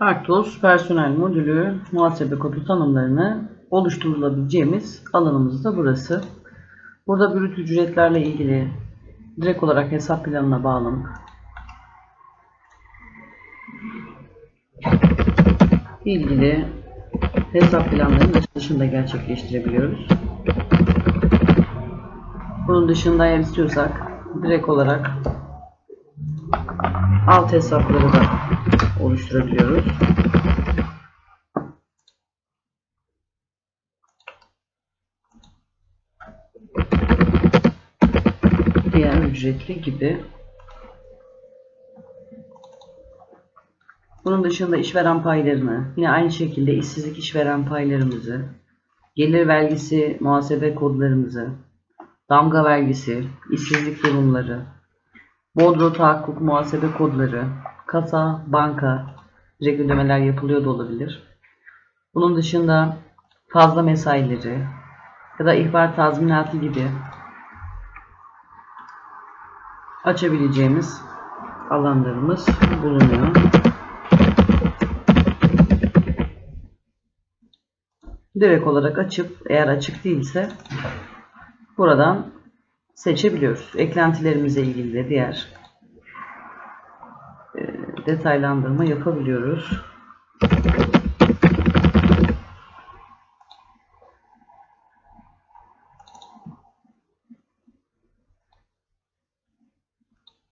Arctos personel modülü muhasebe kodu tanımlarını oluşturulabileceğimiz alanımız da burası. Burada brüt ücretlerle ilgili direkt olarak hesap planına bağlanıp ilgili hesap planlarını dışında gerçekleştirebiliyoruz. Bunun dışında eğer istiyorsak direkt olarak alt hesapları da oluşturabiliyoruz. Diğer ücretli gibi. Bunun dışında işveren paylarını, yine aynı şekilde işsizlik işveren paylarımızı, gelir vergisi muhasebe kodlarımızı, damga vergisi, işsizlik durumları, Bodro tahakkuk muhasebe kodları, kasa, banka, direkt yapılıyor da olabilir. Bunun dışında fazla mesaileri ya da ihbar tazminatı gibi açabileceğimiz alanlarımız bulunuyor. Direkt olarak açıp eğer açık değilse buradan seçebiliyoruz. Eklentilerimizle ilgili de diğer e, detaylandırma yapabiliyoruz.